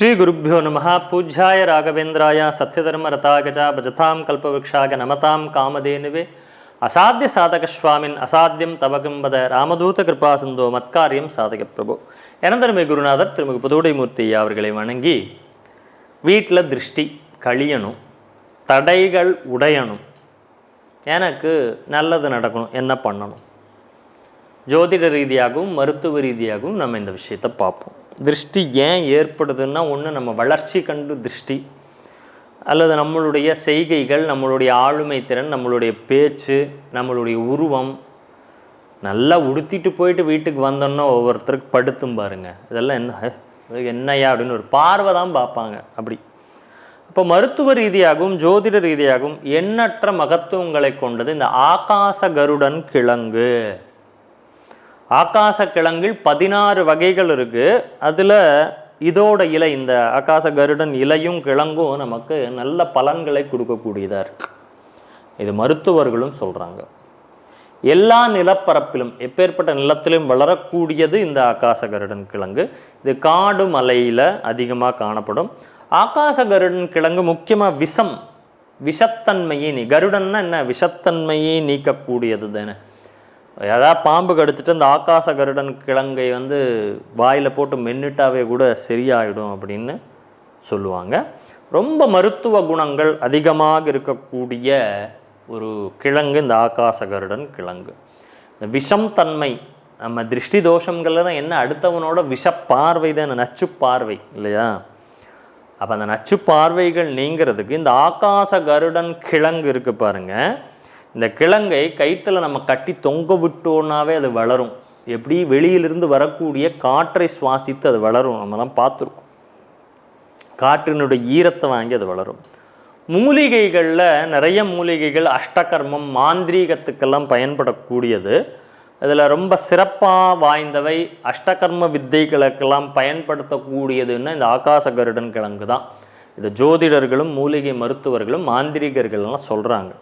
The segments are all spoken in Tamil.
ஸ்ரீ ஸ்ரீகுருப்போ நம பூஜ்யாய ராகவேந்திராய சத்யதர்ம ரதாகஜா பஜதாம் கல்பவருஷாக நமதாம் காமதேனுவே. அசாத்திய சாதக சுவாமின் அசாத்தியம் தவகம்பத ராமதூத கிருபா சிந்தோ மத்காரியம் சாதக பிரபு எனந்தருமை குருநாதர் திருமிகு புதுவுடைமூர்த்தி அவர்களை வணங்கி வீட்டில் திருஷ்டி கழியணும் தடைகள் உடையணும் எனக்கு நல்லது நடக்கணும் என்ன பண்ணணும் ஜோதிட ரீதியாகவும் மருத்துவ ரீதியாகவும் நம்ம இந்த விஷயத்தை பார்ப்போம் திருஷ்டி ஏன் ஏற்படுதுன்னா ஒன்று நம்ம வளர்ச்சி கண்டு திருஷ்டி. அல்லது நம்மளுடைய செய்கைகள் நம்மளுடைய ஆளுமை திறன் நம்மளுடைய பேச்சு நம்மளுடைய உருவம் நல்லா உடுத்திட்டு போயிட்டு வீட்டுக்கு வந்தோன்னா ஒவ்வொருத்தருக்கு படுத்தும் பாருங்க. இதெல்லாம் என்ன என்னையா என்னய்யா அப்படின்னு ஒரு பார்வை தான் பார்ப்பாங்க அப்படி. இப்போ மருத்துவ ரீதியாகவும் ஜோதிட ரீதியாகவும் எண்ணற்ற மகத்துவங்களை கொண்டது இந்த ஆகாச கருடன் கிழங்கு. ஆகாச கிழங்கில் பதினாறு வகைகள் இருக்குது அதில் இதோட இலை இந்த ஆகாச கருடன் இலையும் கிழங்கும் நமக்கு நல்ல பலன்களை கொடுக்கக்கூடியதாக இருக்குது இது மருத்துவர்களும் சொல்கிறாங்க எல்லா நிலப்பரப்பிலும் எப்பேற்பட்ட நிலத்திலும் வளரக்கூடியது இந்த ஆகாச கருடன் கிழங்கு. இது காடு மலையில் அதிகமாக காணப்படும். ஆகாச கருடன் கிழங்கு முக்கியமாக விஷம் விஷத்தன்மையை நீ கருடன்னா என்ன? விஷத்தன்மையை நீக்கக்கூடியது தானே. ஏதாவது பாம்பு கடிச்சிட்டு அந்த ஆகாச கருடன் கிழங்கை வந்து வாயில் போட்டு மென்னுட்டாவே கூட சரியாயிடும் அப்படின்னு சொல்லுவாங்க. ரொம்ப மருத்துவ குணங்கள் அதிகமாக இருக்கக்கூடிய ஒரு கிழங்கு இந்த ஆகாச கருடன் கிழங்கு. இந்த விஷம் தன்மை நம்ம திருஷ்டி தோஷங்கள்லாம் என்ன அடுத்தவனோட விஷ பார்வை தான் நச்சு பார்வை இல்லையா? அப்போ அந்த நச்சு பார்வைகள் நீங்கிறதுக்கு இந்த ஆகாச கருடன் கிழங்கு இருக்குது பாருங்கள் இந்த கிழங்கை கயிற்றில் நம்ம கட்டி தொங்க விட்டோன்னாவே அது வளரும். எப்படி? வெளியிலிருந்து வரக்கூடிய காற்றை சுவாசித்து அது வளரும். நம்மலாம் பார்த்துருக்கோம். காற்றினுடைய ஈரத்தை வாங்கி அது வளரும். மூலிகைகளில் நிறைய மூலிகைகள் அஷ்டகர்மம் மாந்திரீகத்துக்கெல்லாம் பயன்படக்கூடியது. இதில் ரொம்ப சிறப்பாக வாய்ந்தவை அஷ்டகர்ம வித்தைகளுக்கெல்லாம் பயன்படுத்தக்கூடியதுன்னா இந்த ஆகாச கருடன் கிழங்கு தான். இதை ஜோதிடர்களும் மூலிகை மருத்துவர்களும் மாந்திரிகர்கள்லாம் சொல்கிறாங்க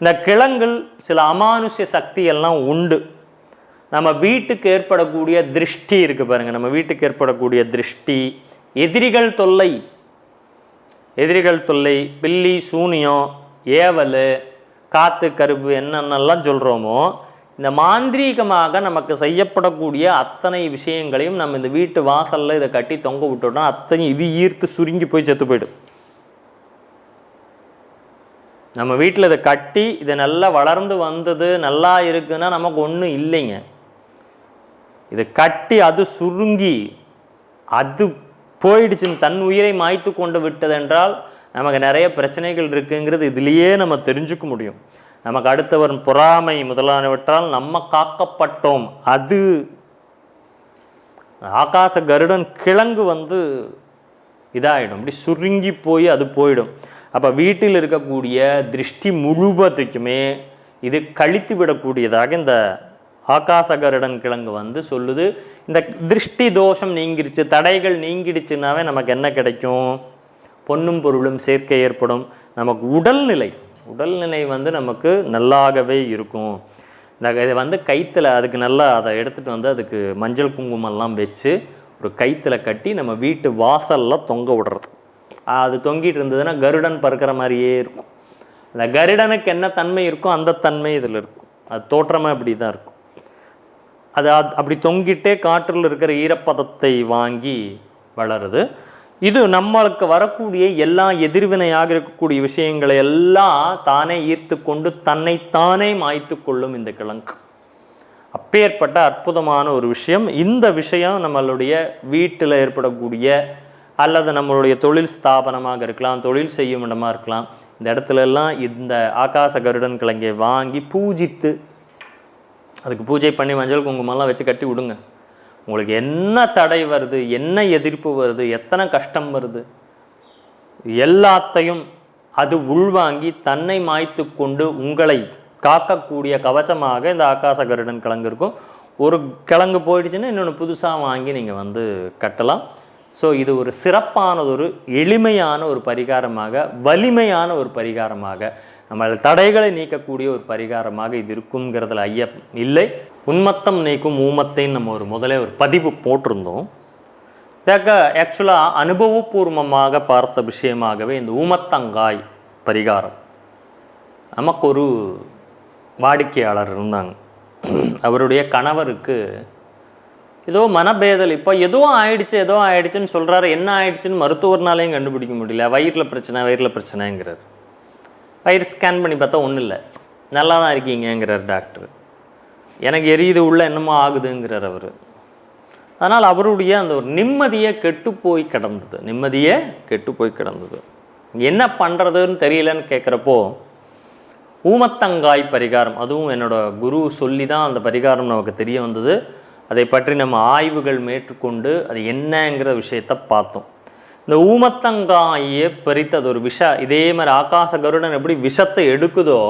இந்த கிழங்கில் சில அமானுஷ்ய சக்தியெல்லாம் உண்டு. நம்ம வீட்டுக்கு ஏற்படக்கூடிய திருஷ்டி இருக்குது பாருங்கள் நம்ம வீட்டுக்கு ஏற்படக்கூடிய திருஷ்டி எதிரிகள் தொல்லை. எதிரிகள் தொல்லை பில்லி சூனியம் ஏவல் காத்து கருப்பு என்னென்னலாம் சொல்கிறோமோ இந்த மாந்திரீகமாக நமக்கு செய்யப்படக்கூடிய அத்தனை விஷயங்களையும் நம்ம இந்த வீட்டு வாசலில் இதை கட்டி தொங்க விட்டோம்னா அத்தனை இது ஈர்த்து சுருங்கி போய் செத்து போயிடும். நம்ம வீட்டில் இதை கட்டி இது நல்லா வளர்ந்து வந்தது நல்லா இருக்குன்னா நமக்கு ஒன்றும் இல்லைங்க. இது கட்டி அது சுருங்கி அது போயிடுச்சுன்னு தன் உயிரை மாய்த்து கொண்டு விட்டதென்றால் நமக்கு நிறைய பிரச்சனைகள் இருக்குங்கிறது இதுலேயே நம்ம தெரிஞ்சுக்க முடியும். நமக்கு அடுத்தவர் பொறாமை முதலானவற்றால் நம்ம காக்கப்பட்டோம். அது ஆகாச கருடன் கிழங்கு வந்து இதாகிடும் இப்படி சுருங்கி போய் அது போயிடும். அப்போ வீட்டில் இருக்கக்கூடிய திருஷ்டி முழுவதுக்குமே இது கழித்து விடக்கூடியதாக இந்த ஆகாசகருடன் கிழங்கு வந்து சொல்லுது. இந்த திருஷ்டி தோஷம் நீங்கிருச்சு தடைகள் நீங்கிடுச்சுனாவே நமக்கு என்ன கிடைக்கும்? பொன்னும் பொருளும் சேர்க்கை ஏற்படும். நமக்கு உடல்நிலை உடல்நிலை வந்து நமக்கு நல்லாகவே இருக்கும். இந்த இதை வந்து கைத்தில் அதுக்கு நல்லா அதை எடுத்துகிட்டு வந்து அதுக்கு மஞ்சள் குங்குமம்லாம் வச்சு ஒரு கைத்தில் கட்டி நம்ம வீட்டு வாசலில் தொங்க விடுறது. அது தொங்கிட்டு இருந்ததுன்னா கருடன் பறக்கிற மாதிரியே இருக்கும். அந்த கருடனுக்கு என்ன தன்மை இருக்கோ அந்த தன்மை இதில் இருக்கும். அது தோற்றமாக இப்படி தான் இருக்கும். அது அப்படி தொங்கிட்டே காற்றில் இருக்கிற ஈரப்பதத்தை வாங்கி வளருது. இது நம்மளுக்கு வரக்கூடிய எல்லா எதிர்வினையாக இருக்கக்கூடிய விஷயங்களை எல்லாம் தானே ஈர்த்து கொண்டு தன்னைத்தானே மாய்த்து கொள்ளும் இந்த கிழங்கு. அப்பேற்பட்ட அற்புதமான ஒரு விஷயம். இந்த விஷயம் நம்மளுடைய வீட்டில் ஏற்படக்கூடிய அல்லது நம்மளுடைய தொழில் ஸ்தாபனமாக இருக்கலாம் தொழில் செய்யும் இடமாக இருக்கலாம். இந்த இடத்துலலாம் இந்த ஆகாச கருடன் கிழங்கை வாங்கி பூஜித்து அதுக்கு பூஜை பண்ணி மஞ்சள் குங்குமம்லாம் வச்சு கட்டி விடுங்க. உங்களுக்கு என்ன தடை வருது என்ன எதிர்ப்பு வருது எத்தனை கஷ்டம் வருது எல்லாத்தையும் அது உள்வாங்கி தன்னை மாய்த்து கொண்டு உங்களை காக்கக்கூடிய கவச்சமாக இந்த ஆகாச கருடன் கிழங்கு இருக்கும். ஒரு கிழங்கு போயிடுச்சுன்னா இன்னொன்று புதுசாக வாங்கி நீங்கள் வந்து கட்டலாம். ஸோ இது ஒரு சிறப்பானதொரு எளிமையான ஒரு பரிகாரமாக வலிமையான ஒரு பரிகாரமாக. நம்ம தடைகளை நீக்கக்கூடிய ஒரு பரிகாரமாக இது இருக்குங்கிறதுல ஐயம் இல்லை. உன்மத்தம் நீக்கும் ஊமத்தைன்னு நம்ம ஒரு முதலே ஒரு பதிவு போட்டிருந்தோம். தேக்க ஆக்சுவலாக அனுபவபூர்வமாக பார்த்த விஷயமாகவே இந்த ஊமத்தங்காய் பரிகாரம். நமக்கு ஒரு வாடிக்கையாளர் இருந்தாங்க. அவருடைய கணவருக்கு ஏதோ மனபேதல். இப்போ எதுவும் ஆயிடுச்சு ஏதோ ஆயிடுச்சுன்னு சொல்கிறாரு என்ன ஆயிடுச்சுன்னு மருத்துவர்னாலையும் கண்டுபிடிக்க முடியல. வயிறில் பிரச்சனை வயிறில் பிரச்சனைங்கிறார். வயிறு ஸ்கேன் பண்ணி பார்த்தா ஒன்றும் இல்லை. நல்லா தான் இருக்கீங்கங்கிறார் டாக்டர் எனக்கு எரியுது உள்ள என்னமோ ஆகுதுங்கிறார் அவர். அதனால் அவருடைய அந்த ஒரு நிம்மதியே கெட்டு போய் கிடந்தது. நிம்மதியே கெட்டு போய் கிடந்தது. என்ன பண்ணுறதுன்னு தெரியலன்னு கேட்குறப்போ ஊமத்தங்காய் பரிகாரம். அதுவும் என்னோடய குரு சொல்லி தான் அந்த பரிகாரம் நமக்கு தெரிய வந்தது. அதை பற்றி நம்ம ஆய்வுகள் மேற்கொண்டு அது என்னங்கிற விஷயத்தை பார்த்தோம். இந்த ஊமத்தங்காயை பறித்து அது ஒரு விஷ இதே மாதிரி ஆகாச கருடன் எப்படி விஷத்தை எடுக்குதோ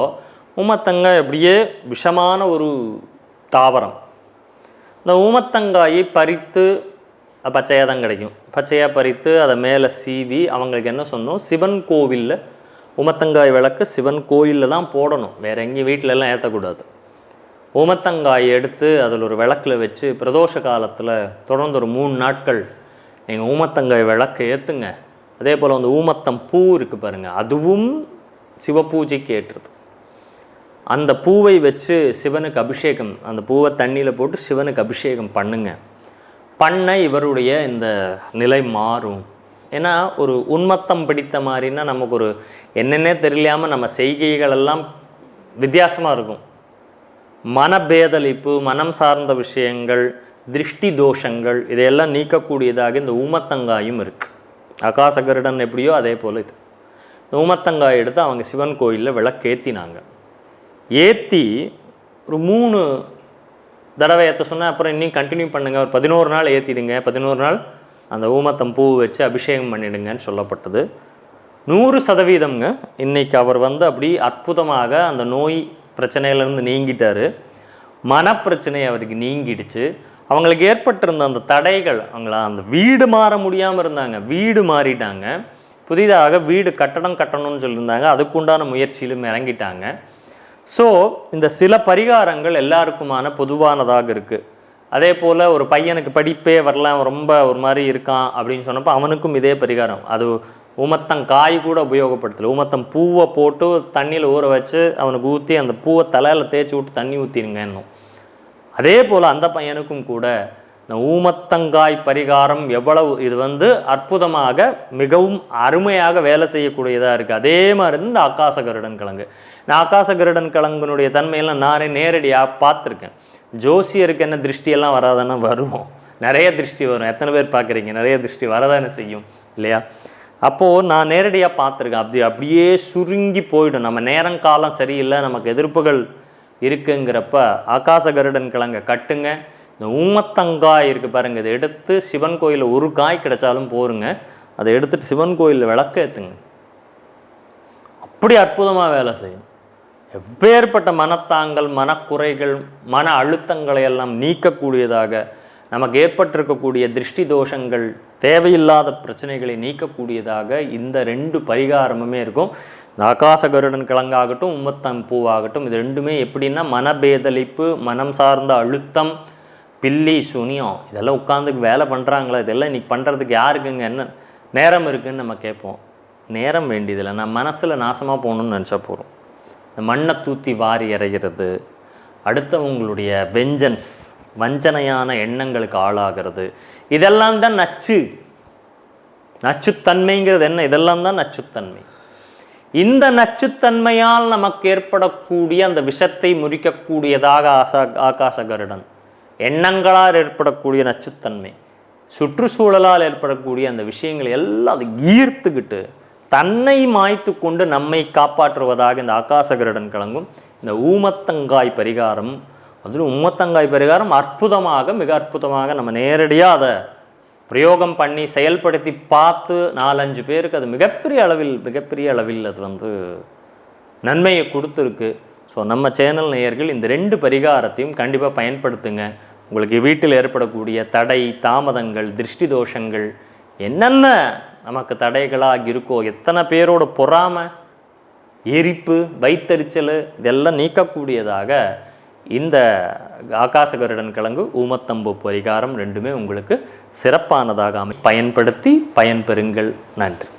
ஊமத்தங்காய் அப்படியே விஷமான ஒரு தாவரம். இந்த ஊமத்தங்காயை பறித்து பச்சையாக தான் கிடைக்கும். பச்சையாக பறித்து அதை மேலே சீவி அவங்களுக்கு என்ன சொன்னோம்? சிவன் கோவிலில் உமத்தங்காய் விளக்கு சிவன் கோயிலில் தான் போடணும். வேறு எங்கேயும் வீட்டில ஏற்றக்கூடாது ஊமத்தங்காய் எடுத்து அதில் ஒரு விளக்கில் வச்சு பிரதோஷ காலத்தில் தொடர்ந்து ஒரு மூணு நாட்கள் நீங்கள் ஊமத்தங்காய் விளக்கு ஏற்றுங்க அதே போல் அந்த ஊமத்தம் பூ இருக்குது பாருங்கள் அதுவும் சிவபூஜைக்கு ஏற்றுறது அந்த பூவை வச்சு சிவனுக்கு அபிஷேகம் அந்த பூவை தண்ணியில் போட்டு சிவனுக்கு அபிஷேகம் பண்ணுங்க. பண்ண இவருடைய இந்த நிலை மாறும். ஏன்னா ஒரு உன்மத்தம் பிடித்த மாதிரின்னா நமக்கு ஒரு என்னென்னே தெரியாமல் நம்ம செய்கைகளெல்லாம் வித்தியாசமாக இருக்கும். மனபேதலிப்பு மனம் சார்ந்த விஷயங்கள் திருஷ்டி தோஷங்கள் இதையெல்லாம் நீக்கக்கூடியதாக இந்த ஊமத்தங்காயும் இருக்குது அகாசகருடன் எப்படியோ அதே போல் இது. இந்த ஊமத்தங்காய் எடுத்து அவங்க சிவன் கோயிலில் விளக்கேற்றினாங்க ஏற்றி ஒரு மூணு தடவை ஏற்ற சொன்னேன் அப்புறம் இன்னும் கண்டினியூ பண்ணுங்கள் ஒரு பதினோரு நாள் ஏற்றிடுங்க பதினோரு நாள் அந்த ஊமத்தம் பூ வச்சு அபிஷேகம் பண்ணிடுங்கன்னு சொல்லப்பட்டது. நூறு சதவீதம்ங்க இன்றைக்கி அவர் வந்து அப்படி அற்புதமாக அந்த நோய் பிரச்சனையிலேருந்து நீங்கிட்டார். மனப்பிரச்சனை அவருக்கு நீங்கிடுச்சு. அவங்களுக்கு ஏற்பட்டிருந்த அந்த தடைகள் அவங்கள அந்த வீடு மாற முடியாமல் இருந்தாங்க. வீடு மாறிட்டாங்க. புதிதாக வீடு கட்டடம் கட்டணும்னு சொல்லியிருந்தாங்க. அதுக்குண்டான முயற்சியிலும் இறங்கிட்டாங்க. ஸோ இந்த சில பரிகாரங்கள் எல்லாருக்குமான பொதுவானதாக இருக்குது அதே போல் ஒரு பையனுக்கு படிப்பே வரலாம் ரொம்ப ஒரு மாதிரி இருக்கான் அப்படின்னு சொன்னப்போ அவனுக்கும் இதே பரிகாரம். அது ஊமத்தம் காய் கூட உபயோகப்படுத்தலை. ஊமத்தம் பூவை போட்டு தண்ணியில் ஊற வச்சு அவனுக்கு ஊற்றி அந்த பூவை தலையில் தேய்ச்சி விட்டு தண்ணி ஊற்றிடுங்க இன்னும் அதே போல் அந்த பையனுக்கும் கூட இந்த ஊமத்தங்காய் பரிகாரம் எவ்வளவு இது வந்து அற்புதமாக மிகவும் அருமையாக வேலை செய்யக்கூடியதாக இருக்குது அதே மாதிரி இந்த ஆகாச கருடன் கிழங்கு. நான் ஆகாச கருடன் கிழங்குனுடைய தன்மையெல்லாம் நானே நேரடியாக பார்த்துருக்கேன். ஜோசியருக்கு என்ன திருஷ்டியெல்லாம் வராதானே வரும் நிறைய திருஷ்டி வரும். எத்தனை பேர் பார்க்குறீங்க? நிறைய திருஷ்டி வரதானே செய்யும் இல்லையா? அப்போது நான் நேரடியாக பார்த்துருக்கேன். அப்படி அப்படியே சுருங்கி போயிடும். நம்ம நேரம் காலம் சரியில்லை நமக்கு எதிர்ப்புகள் இருக்குங்கிறப்ப ஆகாச கருடன் கிழங்க கட்டுங்க. இந்த ஊமத்தங்காய் இருக்குது பாருங்கள் இதை எடுத்து சிவன் கோயிலில் ஒரு காய் கிடைச்சாலும் போருங்க. அதை எடுத்துகிட்டு சிவன் கோயிலில் விளக்க ஏற்றுங்க அப்படி அற்புதமாக வேலை செய்யும். எப்பேற்பட்ட மனத்தாங்கள் மனக்குறைகள் மன அழுத்தங்களை எல்லாம் நீக்கக்கூடியதாக நமக்கு ஏற்பட்டிருக்கக்கூடிய திருஷ்டி தோஷங்கள் தேவையில்லாத பிரச்சனைகளை நீக்கக்கூடியதாக இந்த ரெண்டு பரிகாரமுமே இருக்கும். இந்த ஆகாச கருடன் கிழங்காகட்டும் உம்மத்தம் பூவாகட்டும் இது ரெண்டுமே எப்படின்னா மனபேதலிப்பு மனம் சார்ந்த அழுத்தம் பில்லி சுனியம் இதெல்லாம் உட்காந்து வேலை பண்ணுறாங்களா இதெல்லாம் இன்னைக்கு பண்ணுறதுக்கு யாருக்குங்க என்ன நேரம் இருக்குன்னு நம்ம கேட்போம். நேரம் வேண்டியதில்லை. நான் மனசில் நாசமாக போகணும்னு நினச்சா போகிறோம் இந்த மண்ணை தூத்தி வாரி இறைகிறது அடுத்தவங்களுடைய வெஞ்சன்ஸ் வஞ்சனையான எண்ணங்களுக்கு ஆளாகிறது. இதெல்லாம் தான் நச்சு. நச்சுத்தன்மைங்கிறது என்ன? இதெல்லாம் தான் நச்சுத்தன்மை. இந்த நச்சுத்தன்மையால் நமக்கு ஏற்படக்கூடிய அந்த விஷத்தை முறிக்கக்கூடியதாக ஆசா ஆகாச கருடன். எண்ணங்களால் ஏற்படக்கூடிய நச்சுத்தன்மை. சுற்றுச்சூழலால் ஏற்படக்கூடிய அந்த விஷயங்களை எல்லாம் அதை ஈர்த்துக்கிட்டு தன்னை மாய்த்து கொண்டு நம்மை காப்பாற்றுவதாக இந்த ஆகாச கருடன் கிழங்கும் இந்த ஊமத்தங்காய் பரிகாரம் அதில் உம்மத்தங்காய் பரிகாரம் அற்புதமாக மிக அற்புதமாக நம்ம நேரடியாக அதை பிரயோகம் பண்ணி செயல்படுத்தி பார்த்து நாலஞ்சு பேருக்கு அது மிகப்பெரிய அளவில் மிகப்பெரிய அளவில் அது வந்து நன்மையை கொடுத்துருக்கு. ஸோ நம்ம சேனல் நேயர்கள் இந்த ரெண்டு பரிகாரத்தையும் கண்டிப்பாக பயன்படுத்துங்க. உங்களுக்கு வீட்டில் ஏற்படக்கூடிய தடை தாமதங்கள் திருஷ்டி தோஷங்கள் என்னென்ன நமக்கு தடைகளாக இருக்கோ எத்தனை பேரோட பொறாமை எரிப்பு வைத்தறிச்சல் இதெல்லாம் நீக்கக்கூடியதாக இந்த ஆகாச கருடன் கிழங்கு ஊமத்தம்பு பரிகாரம் ரெண்டுமே உங்களுக்கு சிறப்பானதாக அமை பயன்படுத்தி பயன்பெறுங்கள். நன்றி.